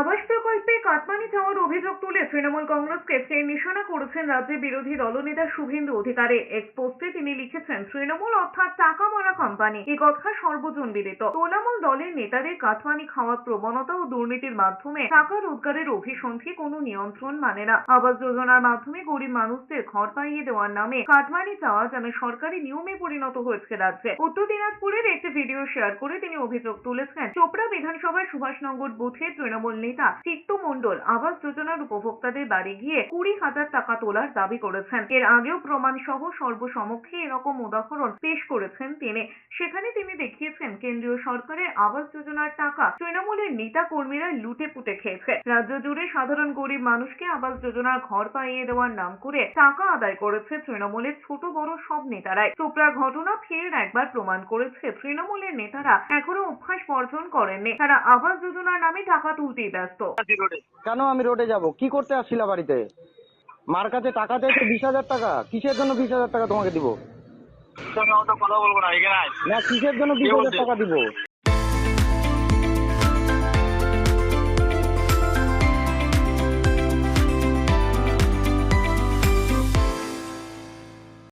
আবাস প্রকল্পে কাটমানি চাওয়ার অভিযোগ তুলে তৃণমূল কংগ্রেসকে ফের নিশানা করেছেন রাজ্যের বিরোধী দলনেতা শুভেন্দু অধিকারী। এক পোস্টে তিনি লিখেছেন, তৃণমূল অর্থাৎ টাকা মারা কোম্পানি এই কথা সর্বজন বিদিত তৃণমূল দলের নেতাদের কাটমানি খাওয়ার প্রবণতা ও দুর্নীতির মাধ্যমে টাকা রোজগারের অভিসন্ধি কোনো নিয়ন্ত্রণ মানে না। আবাস যোজনার মাধ্যমে গরিব মানুষদের ঘর পাইয়ে দেওয়ার নামে কাটমানি চাওয়া যেন সরকারি নিয়মে পরিণত হয়েছে রাজ্যে। উত্তর দিনাজপুরের একটি ভিডিও শেয়ার করে তিনি অভিযোগ তুলেছেন, চোপড়া বিধানসভার সুভাষনগর বুথে তৃণমূল নেতা চিত্ত মণ্ডল আবাস যোজনার উপভোক্তাদের বাড়ি গিয়ে কুড়ি হাজার টাকা তোলার দাবি করেছেন। এর আগেও প্রমাণ সহ সর্বসমক্ষে এরকম উদাহরণ পেশ করেছেন তিনি। সেখানে তিনি দেখিয়েছেন, কেন্দ্রীয় সরকারের আবাস যোজনার টাকা তৃণমূলের নেতা কর্মীরা লুটে পুটে খেয়েছে। রাজ্য জুড়ে সাধারণ গরিব মানুষকে আবাস যোজনার ঘর পাইয়ে দেওয়ার নাম করে টাকা আদায় করেছে তৃণমূলের ছোট বড় সব নেতারাই। চোপড়ার ঘটনা ফের একবার প্রমাণ করেছে, তৃণমূলের নেতারা এখনও অভ্যাস বর্জন করেননি। তারা আবাস যোজনার নামে টাকা তুলতেই ব্যস্ত। কেন আমি রোডে যাব? কি করতে আসছিলা বাড়িতে? মার কাছে টাকা চাইছে বিশ হাজার টাকা? কিসের জন্য বিশ হাজার টাকা তোমাকে দিব? কথা বলব না কিসের জন্য বিশ হাজার টাকা দিব?